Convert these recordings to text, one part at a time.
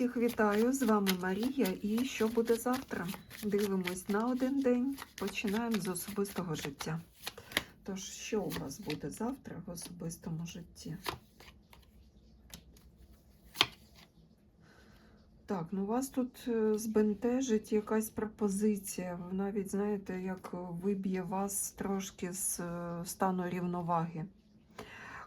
Всіх вітаю! З вами Марія. І що буде завтра? Дивимось на один день. Починаємо з особистого життя. Тож, що у вас буде завтра в особистому житті? Так, ну вас тут е, збентежить якась пропозиція. Навіть знаєте, як виб'є вас трошки з е, стану рівноваги.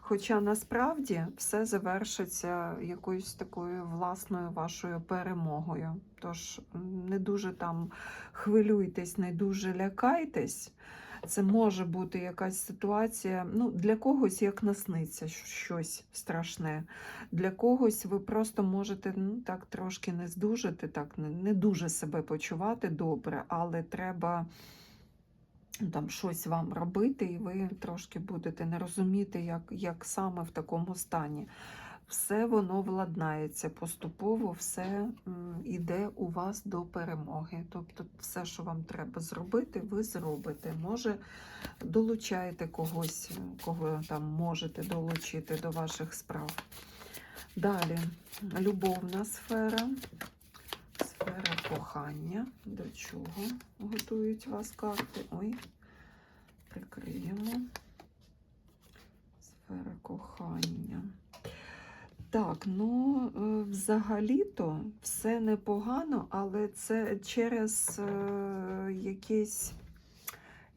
Хоча насправді все завершиться якоюсь такою власною вашою перемогою. Тож не дуже там хвилюйтесь, не дуже лякайтесь. Це може бути якась ситуація. Ну, для когось як насниться щось страшне. Для когось ви просто можете ну, так трошки не здужати, так не, дуже себе почувати добре, але треба там щось вам робити, і ви трошки будете не розуміти, як, як саме в такому стані. Все воно владнається поступово, все м, іде у вас до перемоги. Тобто, все, що вам треба зробити, ви зробите. Може, долучаєте когось, кого там можете долучити до ваших справ. Далі, любовна сфера кохання. До чого готують вас карти? Ой, прикриємо. Сфера кохання. Так, ну е, взагалі-то все непогано, але це через е, якесь,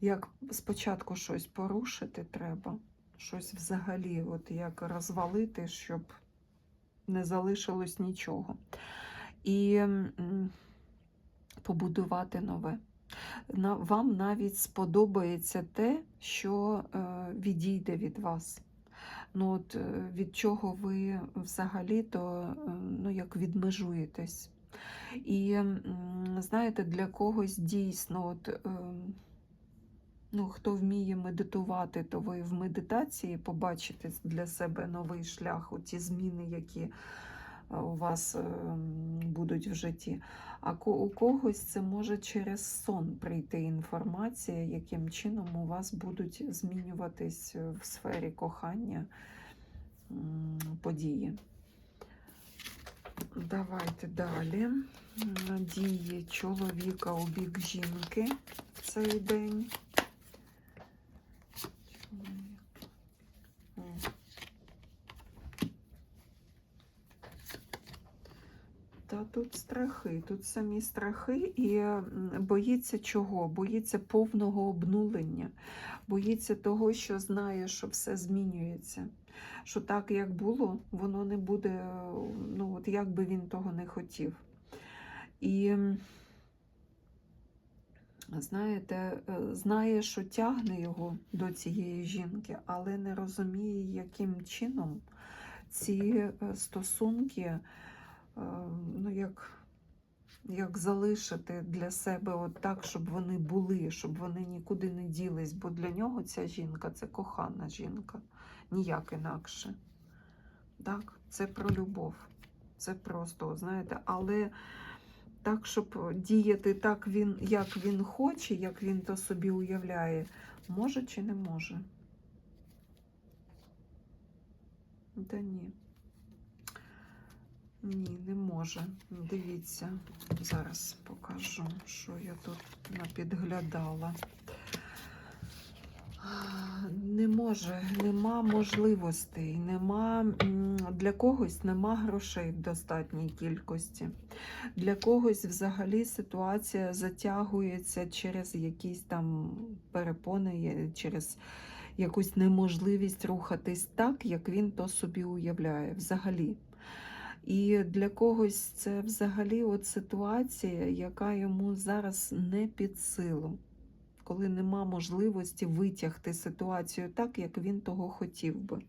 як спочатку щось порушити треба, щось взагалі, от як розвалити, щоб не залишилось нічого. І побудувати нове. Вам навіть сподобається те, що е, відійде від вас. Ну, от, е, від чого ви взагалі-то е, ну, як відмежуєтесь. І знаєте, для когось дійсно, от, ну, хто вміє медитувати, то ви в медитації побачите для себе новий шлях, ті зміни, які у вас е, будуть в житті. А у когось це може через сон прийти інформація, яким чином у вас будуть змінюватись е, в сфері кохання події. Давайте далі. М, Дії чоловіка у бік жінки в цей день. Чоловік. О. Та тут страхи, тут самі страхи і боїться чого? Боїться повного обнулення, боїться того, що знає, що все змінюється. Що так, як було, воно не буде, е, ну от як би він того не хотів. І знаєте, е, знає, що тягне його до цієї жінки, але не розуміє, яким чином ці е, стосунки ну, як, як залишити для себе от так, щоб вони були, щоб вони нікуди не ділись, бо для нього ця жінка це кохана жінка, ніяк інакше. Так, це про любов. Це просто, знаєте, але так, щоб діяти так, він, як він хоче, як він то собі уявляє, може чи не може? Та ні. Ні, не може. Дивіться, зараз покажу, що я тут напідглядала. Не може, нема можливостей, нема для когось нема грошей в достатній кількості. Для когось взагалі ситуація затягується через якісь там перепони, через якусь неможливість рухатись так, як він то собі уявляє. Взагалі. І для когось це взагалі от ситуація, яка йому зараз не під силу, коли нема можливості витягти ситуацію так, як він того хотів би.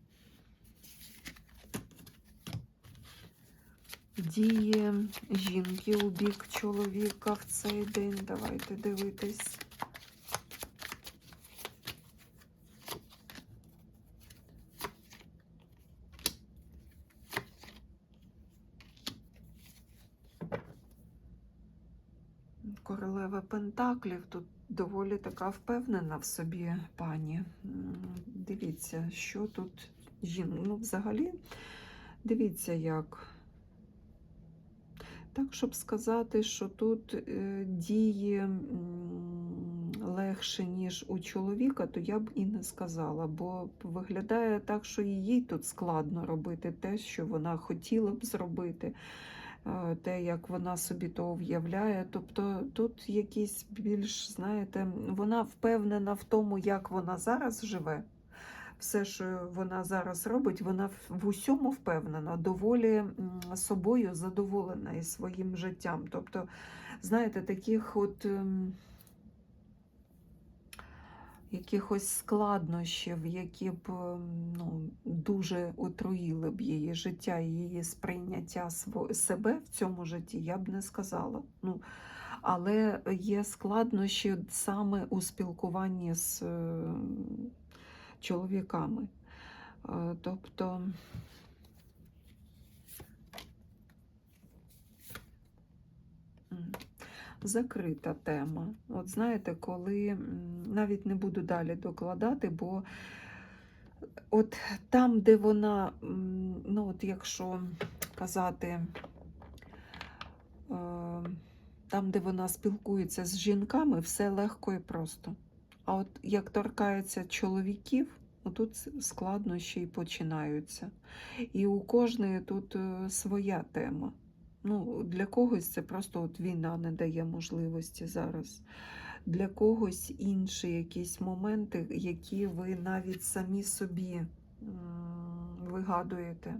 Діє жінки у бік чоловіка в цей день. Давайте дивитись. Королева Пентаклів тут доволі така впевнена в собі пані. Дивіться, що тут жінка. Ну, взагалі, дивіться, як Так, щоб сказати, що тут е, діє легше, ніж у чоловіка, то я б і не сказала, бо виглядає так, що їй тут складно робити те, що вона хотіла б зробити, те, як вона собі то уявляє. Тобто тут якісь більш, знаєте, вона впевнена в тому, як вона зараз живе. Все, що вона зараз робить, вона в- в усьому впевнена, доволі собою задоволена і своїм життям. Тобто, знаєте, таких от ем, якихось складнощів, які б ем, ну, дуже отруїли б її життя і її сприйняття себе в цьому житті, я б не сказала. Ну, але є складнощі саме у спілкуванні з е, чоловіками. Е, Тобто закрита тема. От знаєте, коли навіть не буду далі докладати, бо от там, де вона, ну от якщо казати, е, там, де вона спілкується з жінками, все легко і просто. А от як торкається чоловіків, тут складнощі і починаються. І у кожної тут е, своя тема. Ну, для когось це просто от війна не дає можливості зараз. Для когось інші якісь моменти, які ви навіть самі собі вигадуєте.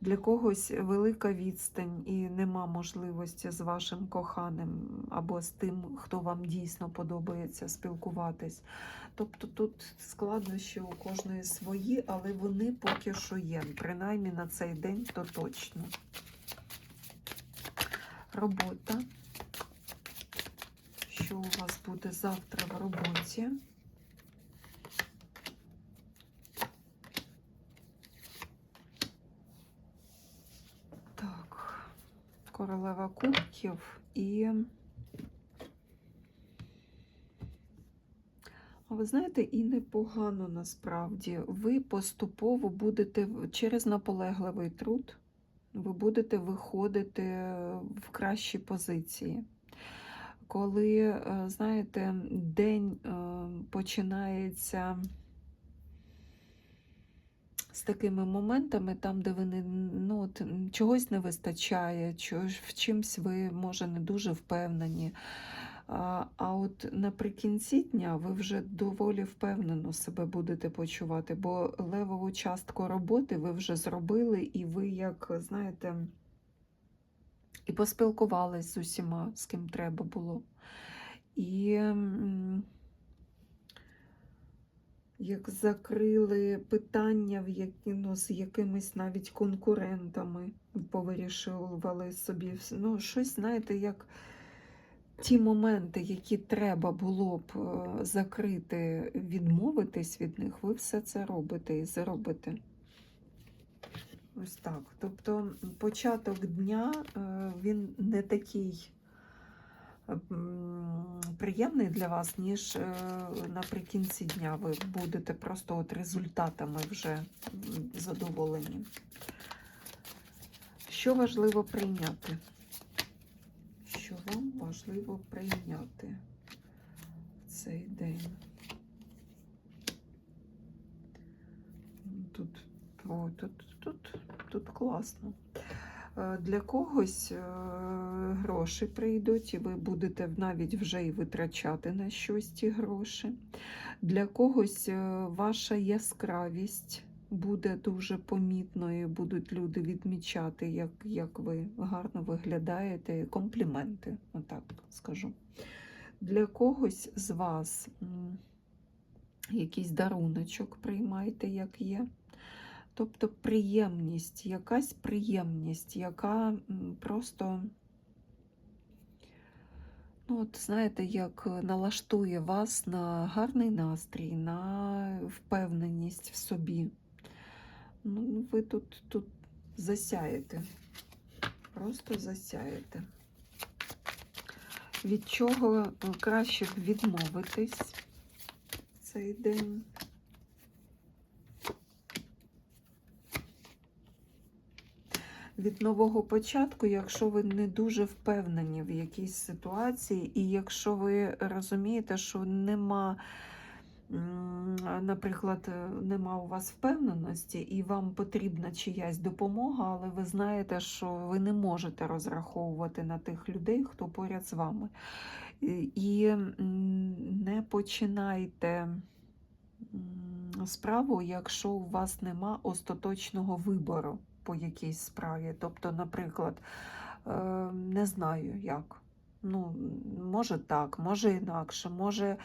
Для когось велика відстань і нема можливості з вашим коханим або з тим, хто вам дійсно подобається спілкуватись. Тобто тут складнощі у кожної свої, але вони поки що є. Принаймні на цей день то точно. Робота. Що у вас буде завтра в роботі? Так, королева кубків і. Ви знаєте, і непогано насправді. Ви поступово будете через наполегливий труд, ви будете виходити в кращі позиції. Коли, е, знаєте, день е, починається з такими моментами, там, де ви не, ну, от, чогось не вистачає, в чимсь ви, може, не дуже впевнені. А, от наприкінці дня ви вже доволі впевнено себе будете почувати, бо левову частку роботи ви вже зробили, і ви, як знаєте, і поспілкувались з усіма, з ким треба було. І як закрили питання в які, ну, з якимись навіть конкурентами, повирішували собі ну, щось, знаєте, як ті моменти, які треба було б е, закрити, відмовитись від них, ви все це робите і заробите. Ось так. Тобто початок дня е, він не такий приємний для вас, ніж е, наприкінці дня ви будете просто от результатами вже задоволені. Що важливо прийняти? Що вам важливо прийняти в цей день? Тут, о, тут, тут, тут класно. Е, Для когось е, гроші прийдуть, і ви будете навіть вже і витрачати на щось ті гроші. Для когось е, ваша яскравість буде дуже помітною, будуть люди відмічати, як, як ви гарно виглядаєте, компліменти, отак скажу. Для когось з вас якийсь даруночок приймайте, як є. Тобто приємність, якась приємність, яка просто, ну, от знаєте, як налаштує вас на гарний настрій, на впевненість в собі. Ну, ви тут, тут засяєте, просто засяєте. Від чого е, краще відмовитись цей день? від нового початку, якщо ви не дуже впевнені в якійсь ситуації, і якщо ви розумієте, що нема, наприклад, е, нема у вас впевненості, і вам потрібна чиясь допомога, але ви знаєте, що ви не можете розраховувати на тих людей, хто поряд з вами. І- не починайте справу, якщо у вас нема остаточного вибору по якійсь справі. Тобто, наприклад, е, не знаю як. Ну, може так, може інакше, може е,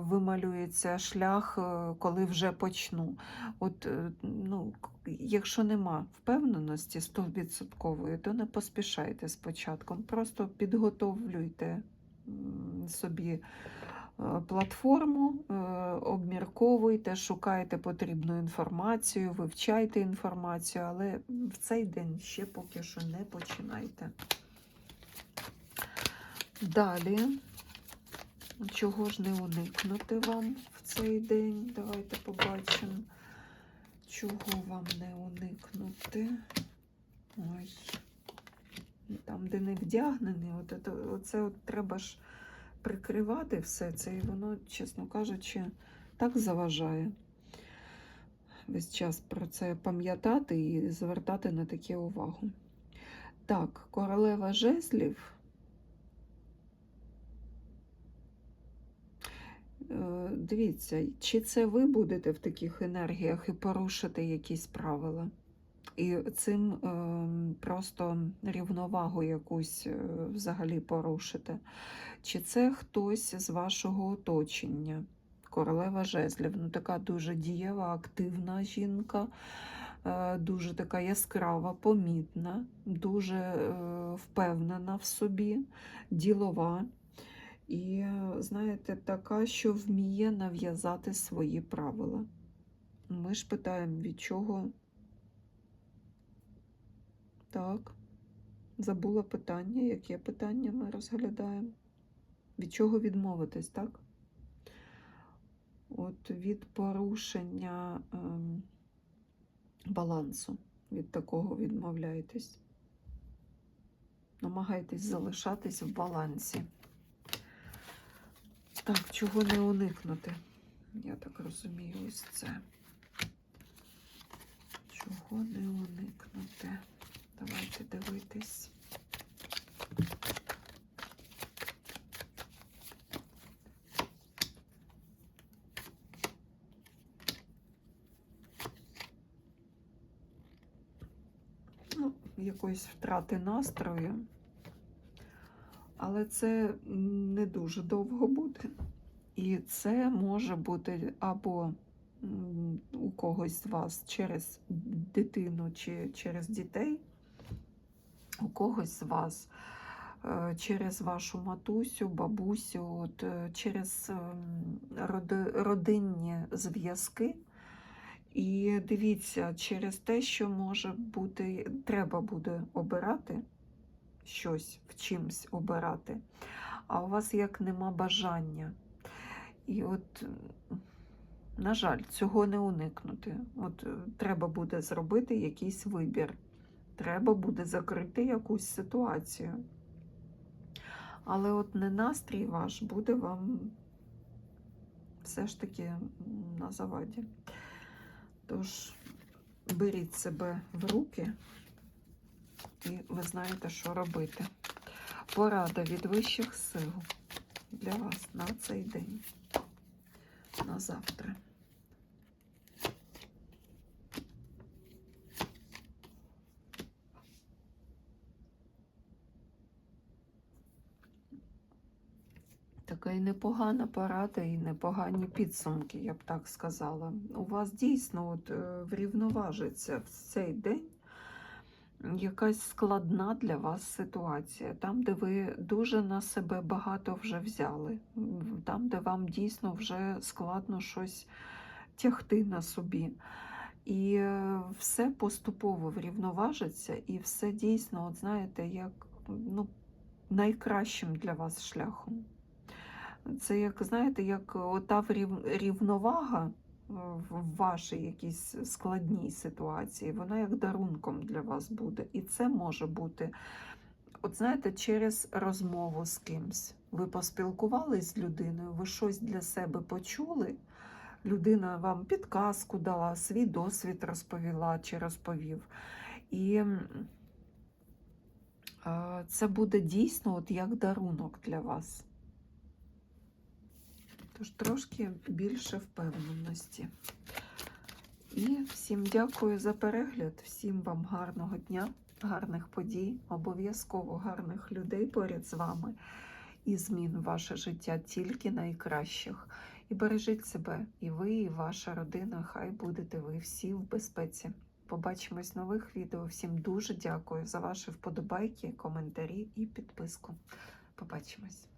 вималюється шлях, е, коли вже почну. От, е, ну, якщо нема впевненості 100%, то не поспішайте з початком. Просто підготовлюйте собі е, платформу, обмірковуйте, шукайте потрібну інформацію, вивчайте інформацію, але в цей день ще поки що не починайте. Далі, чого ж не уникнути вам в цей день? Давайте побачимо, чого вам не уникнути. Ой. Там, де не вдягнений, от це, оце от треба ж прикривати все це, і воно, чесно кажучи, так заважає весь час про це пам'ятати і звертати на таке увагу. Так, королева жезлів. Е, Дивіться, чи це ви будете в таких енергіях і порушите якісь правила? І цим ем, просто рівновагу якусь е, взагалі порушите. Чи це хтось з вашого оточення? Королева жезлів, ну така дуже дієва, активна жінка, е, дуже така яскрава, помітна, дуже е, впевнена в собі, ділова. І, е, знаєте, така, що вміє нав'язати свої правила. Ми ж питаємо, від чого так, забула питання. Яке питання ми розглядаємо? Від чого відмовитись, так? От від порушення ем, балансу. Від такого відмовляйтесь. Намагайтесь залишатись в балансі. Так, чого не уникнути? Я так розумію, ось це. Чого не уникнути? Давайте дивитись. Ну, якоїсь втрати настрою. Але це не дуже довго буде. І це може бути або у когось з вас через дитину чи через дітей, у когось з вас е, через вашу матусю, бабусю, от, е, через ем, родинні зв'язки. І дивіться, через те, що може бути, треба буде обирати щось в чимсь обирати, а у вас як нема бажання. І от, на жаль, цього не уникнути. От е, треба буде зробити якийсь вибір. Треба буде закрити якусь ситуацію. Але от не настрій ваш буде вам все ж таки на заваді. Тож беріть себе в руки, і ви знаєте, що робити. Порада від вищих сил для вас на цей день, на завтра. Така і непогана порада, і непогані підсумки, я б так сказала. У вас дійсно от, е, врівноважиться в цей день якась складна для вас ситуація, там, де ви дуже на себе багато вже взяли, там, де вам дійсно вже складно щось тягти на собі. І е, все поступово врівноважиться, і все дійсно, от знаєте, як ну, найкращим для вас шляхом. Це як, знаєте, як ота рівновага в вашій якійсь складній ситуації, вона як дарунком для вас буде. І це може бути, от знаєте, через розмову з кимсь. Ви поспілкувались з людиною, ви щось для себе почули. Людина вам підказку дала, свій досвід розповіла чи розповів. І це буде дійсно от як дарунок для вас. Тож трошки більше впевненості. І всім дякую за перегляд, всім вам гарного дня, гарних подій, обов'язково гарних людей поряд з вами і змін ваше життя тільки найкращих. І бережіть себе, і ви, і ваша родина. Хай будете ви всі в безпеці. Побачимось в нових відео. Всім дуже дякую за ваші вподобайки, коментарі і підписку. Побачимось.